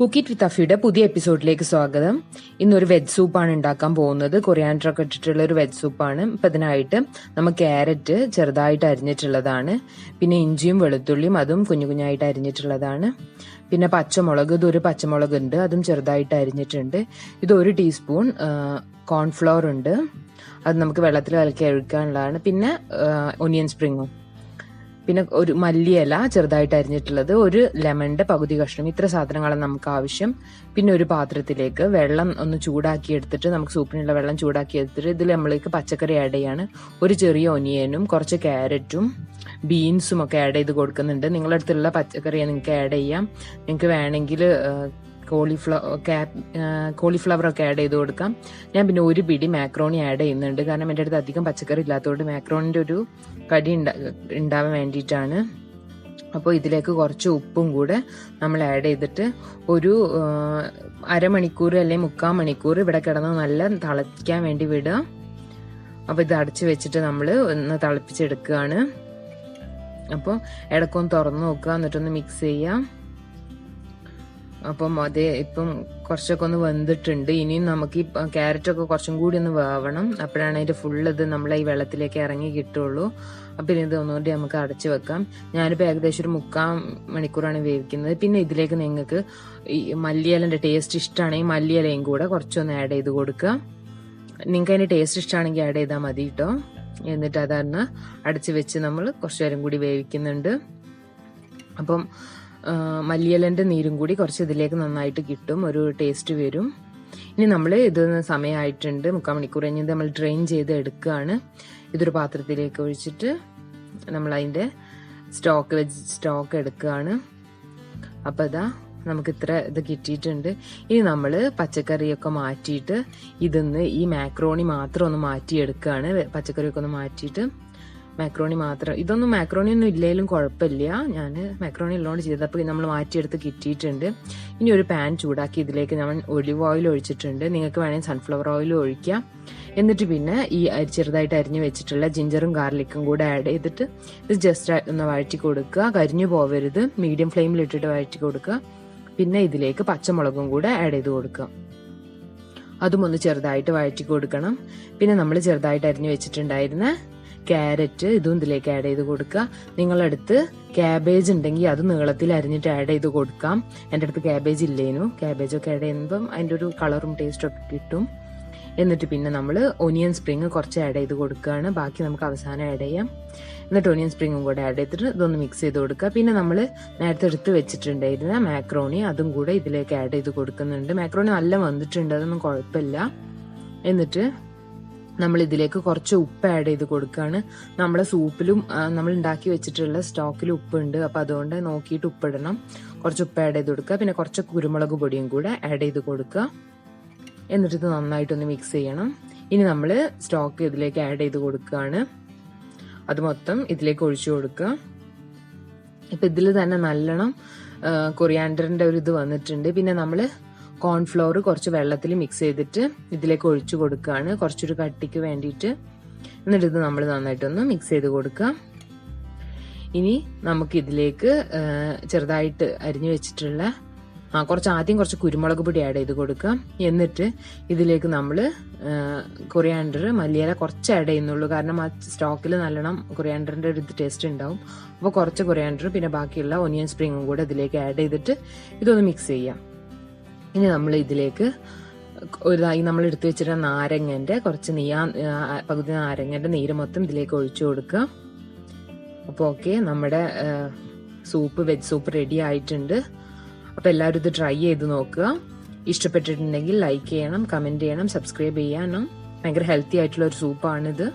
കുക്കിറ്റ് വിത്ത് അഫിയുടെ പുതിയ എപ്പിസോഡിലേക്ക് സ്വാഗതം. ഇന്നൊരു വെജ് സൂപ്പാണ് ഉണ്ടാക്കാൻ പോകുന്നത്. കൊറിയാൻഡർ ഇട്ടിട്ടുള്ള ഒരു വെജ് സൂപ്പാണ് ഇപ്പം ഇതിനായിട്ട് നമ്മൾ ക്യാരറ്റ് ചെറുതായിട്ട് അരിഞ്ഞിട്ടുള്ളതാണ്. പിന്നെ ഇഞ്ചിയും വെളുത്തുള്ളിയും അതും കുഞ്ഞു കുഞ്ഞായിട്ട് അരിഞ്ഞിട്ടുള്ളതാണ്. പിന്നെ പച്ചമുളക് ഇതൊരു പച്ചമുളക് ഉണ്ട് അതും ചെറുതായിട്ട് അരിഞ്ഞിട്ടുണ്ട്. ഇത് ഒരു ടീസ്പൂൺ കോൺഫ്ലവർ ഉണ്ട്. അത് നമുക്ക് വെള്ളത്തിൽ കലക്കി അഴുക്കാനുള്ളതാണ് പിന്നെ ഒനിയൻ സ്പ്രിങ്ങും പിന്നെ ഒരു മല്ലിയില ചെറുതായിട്ട് അരിഞ്ഞിട്ടുള്ളത് ഒരു ലെമണിന്റെ പകുതി കഷ്ണം ഇത്ര സാധനങ്ങളാണ് നമുക്ക് ആവശ്യം. പിന്നെ ഒരു പാത്രത്തിലേക്ക് വെള്ളം ഒന്ന് ചൂടാക്കി എടുത്തിട്ട് നമുക്ക് സൂപ്പിനുള്ള വെള്ളം ചൂടാക്കി എടുത്തിട്ട് ഇതിൽ നമ്മൾക്ക് പച്ചക്കറി ആഡ് ചെയ്യാണ്. ഒരു ചെറിയ ഒനിയനും കുറച്ച് ക്യാരറ്റും ബീൻസും ഒക്കെ ആഡ് ചെയ്ത് കൊടുക്കുന്നുണ്ട്. നിങ്ങളുടെ അടുത്തുള്ള പച്ചക്കറി നിങ്ങൾക്ക് ആഡ് ചെയ്യാം. നിങ്ങൾക്ക് വേണമെങ്കിൽ കോളിഫ്ലവർ കോളിഫ്ലവർ ഒക്കെ ആഡ് ചെയ്ത് കൊടുക്കാം. ഞാൻ പിന്നെ ഒരു പിടി മാക്രോണി ആഡ് ചെയ്യുന്നുണ്ട്. കാരണം എന്റെ അടുത്ത് അധികം പച്ചക്കറി ഇല്ലാത്തതുകൊണ്ട് മാക്രോണിന്റെ ഒരു കടി ഉണ്ടാ ഉണ്ടാവാൻ വേണ്ടിയിട്ടാണ്. അപ്പോൾ ഇതിലേക്ക് കുറച്ച് ഉപ്പും കൂടെ നമ്മൾ ആഡ് ചെയ്തിട്ട് ഒരു അരമണിക്കൂർ അല്ലെങ്കിൽ മുക്കാൽ മണിക്കൂർ ഇവിടെ കിടന്ന് നല്ല തിളയ്ക്കാൻ വേണ്ടി വിടുക. അപ്പോൾ ഇത് അടച്ചു വെച്ചിട്ട് നമ്മൾ ഒന്ന് തിളപ്പിച്ചെടുക്കുകയാണ്. അപ്പോൾ ഇടക്കൊന്ന് തുറന്ന് നോക്കുക. എന്നിട്ടൊന്ന് മിക്സ് ചെയ്യാം അപ്പം അതേ ഇപ്പം കുറച്ചൊക്കെ ഒന്ന് വെന്തിട്ടുണ്ട്. ഇനിയും നമുക്ക് ഈ ക്യാരറ്റ് ഒക്കെ കുറച്ചും കൂടി ഒന്ന് വേവണം. അപ്പോഴാണ് അതിന്റെ ഫുള്ള് ഇത് നമ്മളെ ഈ വെള്ളത്തിലേക്ക് ഇറങ്ങി കിട്ടുള്ളൂ. അപ്പം ഇനി ഇത് ഒന്നുകൂടി നമുക്ക് അടച്ചു വെക്കാം. ഞാനിപ്പോൾ ഏകദേശം ഒരു മുക്കാൽ മണിക്കൂറാണ് വേവിക്കുന്നത്. പിന്നെ ഇതിലേക്ക് നിങ്ങൾക്ക് ഈ മല്ലിയിലന്റെ ടേസ്റ്റ് ഇഷ്ടമാണെങ്കിൽ മല്ലിയലയും കൂടെ കുറച്ചൊന്ന് ആഡ് ചെയ്ത് കൊടുക്കുക. നിങ്ങൾക്ക് അതിന്റെ ടേസ്റ്റ് ഇഷ്ടമാണെങ്കിൽ ആഡ് ചെയ്താൽ മതി കേട്ടോ എന്നിട്ട് അതാണ് അടച്ചു വെച്ച് നമ്മൾ കുറച്ച് നേരം കൂടി വേവിക്കുന്നുണ്ട്. അപ്പം മല്ലിയിലന്റെ നീരും കൂടി കുറച്ച് ഇതിലേക്ക് നന്നായിട്ട് കിട്ടും. ഒരു ടേസ്റ്റ് വരും. ഇനി നമ്മൾ ഇത് സമയമായിട്ടുണ്ട്. മുക്കാൽ മണിക്കൂർ കഴിഞ്ഞ് നമ്മൾ ഡ്രെയിൻ ചെയ്ത് എടുക്കുകയാണ്. ഇതൊരു പാത്രത്തിലേക്ക് ഒഴിച്ചിട്ട് നമ്മൾ അതിന്റെ സ്റ്റോക്ക് വെച്ച് സ്റ്റോക്ക് എടുക്കുകയാണ്. അപ്പോൾ ഇതാ നമുക്ക് ഇത്ര ഇത് കിട്ടിയിട്ടുണ്ട്. ഇനി നമ്മൾ പച്ചക്കറിയൊക്കെ മാറ്റിയിട്ട് ഇതിന്ന് ഈ മാക്രോണി മാത്രം ഒന്ന് മാറ്റിയെടുക്കുകയാണ്. പച്ചക്കറിയൊക്കെ ഒന്ന് മാറ്റിയിട്ട് മാക്രോണി മാത്രം. ഇതൊന്നും മാക്രോണി ഒന്നും ഇല്ലെങ്കിലും കുഴപ്പമില്ല. ഞാൻ മാക്രോണി ഉള്ളതുകൊണ്ട് ചെയ്തപ്പോൾ നമ്മൾ മാറ്റിയെടുത്ത് കിട്ടിയിട്ടുണ്ട്. ഇനി ഒരു പാൻ ചൂടാക്കി ഇതിലേക്ക് നമ്മൾ ഒലിവ് ഓയിൽ ഒഴിച്ചിട്ടുണ്ട്. നിങ്ങൾക്ക് വേണമെങ്കിൽ സൺഫ്ലവർ ഓയിൽ ഒഴിക്കാം. എന്നിട്ട് പിന്നെ ഈ ചെറുതായിട്ട് അരിഞ്ഞു വെച്ചിട്ടുള്ള ജിഞ്ചറും ഗാർലിക്കും കൂടെ ആഡ് ചെയ്തിട്ട് ഇത് ജസ്റ്റ് ഒന്ന് വഴറ്റി കൊടുക്കുക. കരിഞ്ഞു പോവരുത്. മീഡിയം ഫ്ലെയിമിൽ ഇട്ടിട്ട് വഴറ്റി കൊടുക്കുക. പിന്നെ ഇതിലേക്ക് പച്ചമുളകും കൂടെ ആഡ് ചെയ്ത് കൊടുക്കുക. അതും ഒന്ന് ചെറുതായിട്ട് വഴറ്റി കൊടുക്കണം. പിന്നെ നമ്മൾ ചെറുതായിട്ട് അരിഞ്ഞു വെച്ചിട്ടുണ്ടായിരുന്ന ക്യാരറ്റ് ഇതും ഇതിലേക്ക് ആഡ് ചെയ്ത് കൊടുക്കുക. നിങ്ങളടുത്ത് ക്യാബേജ് ഉണ്ടെങ്കിൽ അത് നീളത്തിൽ അരിഞ്ഞിട്ട് ആഡ് ചെയ്ത് കൊടുക്കാം. എന്റെ അടുത്ത് ക്യാബേജ് ഇല്ലേനു. ക്യാബേജ് ഒക്കെ ആഡ് ചെയ്യുമ്പം അതിന്റെ ഒരു കളറും ടേസ്റ്റും ഒക്കെ കിട്ടും. എന്നിട്ട് പിന്നെ നമ്മൾ ഒനിയൻ സ്പ്രിങ് കുറച്ച് ആഡ് ചെയ്ത് കൊടുക്കുകയാണ്. ബാക്കി നമുക്ക് അവസാനം ആഡ് ചെയ്യാം. എന്നിട്ട് ഒനിയൻ സ്പ്രിങ്ങും കൂടെ ആഡ് ചെയ്തിട്ട് ഇതൊന്ന് മിക്സ് ചെയ്ത് കൊടുക്കുക. പിന്നെ നമ്മൾ നേരത്തെ എടുത്ത് വെച്ചിട്ടുണ്ടായിരുന്ന മാക്രോണി അതും കൂടെ ഇതിലേക്ക് ആഡ് ചെയ്ത് കൊടുക്കുന്നുണ്ട്. മാക്രോണി നല്ല വന്നിട്ടുണ്ട്. അതൊന്നും കുഴപ്പമില്ല. എന്നിട്ട് നമ്മൾ ഇതിലേക്ക് കുറച്ച് ഉപ്പ് ആഡ് ചെയ്ത് കൊടുക്കുകയാണ് നമ്മളെ സൂപ്പിലും നമ്മൾ ഉണ്ടാക്കി വെച്ചിട്ടുള്ള സ്റ്റോക്കിൽ ഉപ്പുണ്ട്. അപ്പോൾ അതുകൊണ്ട് നോക്കിയിട്ട് ഉപ്പിടണം. കുറച്ച് ഉപ്പ് ആഡ് ചെയ്ത് കൊടുക്കുക. പിന്നെ കുറച്ച് കുരുമുളക് പൊടിയും കൂടെ ആഡ് ചെയ്ത് കൊടുക്കുക. എന്നിട്ട് ഇത് നന്നായിട്ടൊന്ന് മിക്സ് ചെയ്യണം. ഇനി നമ്മൾ സ്റ്റോക്ക് ഇതിലേക്ക് ആഡ് ചെയ്ത് കൊടുക്കുകയാണ്. അത് മൊത്തം ഇതിലേക്ക് ഒഴിച്ചു കൊടുക്കുക. ഇപ്പൊ ഇതിൽ തന്നെ നല്ലോണം കൊറിയാൻഡറിന്റെ ഒരു ഇത് വന്നിട്ടുണ്ട്. പിന്നെ നമ്മൾ കോൺഫ്ലോർ കുറച്ച് വെള്ളത്തിൽ മിക്സ് ചെയ്തിട്ട് ഇതിലേക്ക് ഒഴിച്ചു കൊടുക്കുകയാണ് കുറച്ചൊരു കട്ടിക്ക് വേണ്ടിയിട്ട് എന്നിട്ട് ഇത് നമ്മൾ നന്നായിട്ടൊന്ന് മിക്സ് ചെയ്ത് കൊടുക്കുക ഇനി നമുക്ക് ഇതിലേക്ക് ചെറുതായിട്ട് അരിഞ്ഞു വെച്ചിട്ടുള്ള ആ കുറച്ച് ആദ്യം കുറച്ച് കുരുമുളക് പൊടി ആഡ് ചെയ്ത് കൊടുക്കാം. എന്നിട്ട് ഇതിലേക്ക് നമ്മൾ കൊറിയാണ്ടർ മല്ലിയില കുറച്ച് ആഡ് ചെയ്യുന്നുള്ളൂ. കാരണം ആ സ്റ്റോക്കിൽ നല്ലോണം കൊറിയാണ്ടറിന്റെ ഒരു ടേസ്റ്റ് ഉണ്ടാവും. അപ്പോൾ കുറച്ച് കൊറിയാണ്ടർ പിന്നെ ബാക്കിയുള്ള ഒനിയൻ സ്പ്രിങ്ങും കൂടെ ഇതിലേക്ക് ആഡ് ചെയ്തിട്ട് ഇതൊന്ന് മിക്സ് ചെയ്യാം. ഇനി നമ്മൾ ഇതിലേക്ക് ഒരു ഈ നമ്മൾ എടുത്തു വെച്ചിരുന്ന നാരങ്ങന്റെ കുറച്ച് നീയാ പകുതി നാരങ്ങന്റെ നീര് മൊത്തം ഇതിലേക്ക് ഒഴിച്ചു കൊടുക്കുക. അപ്പോൾ ഓക്കെ നമ്മുടെ സൂപ്പ് വെജ് സൂപ്പ് റെഡി ആയിട്ടുണ്ട്. അപ്പോൾ എല്ലാവരും ഇത് ട്രൈ ചെയ്ത് നോക്കുക. ഇഷ്ടപ്പെട്ടിട്ടുണ്ടെങ്കിൽ ലൈക്ക് ചെയ്യണം കമന്റ് ചെയ്യണം സബ്സ്ക്രൈബ് ചെയ്യാനും. ഭയങ്കര ഹെൽത്തി ആയിട്ടുള്ള ഒരു സൂപ്പാണിത്.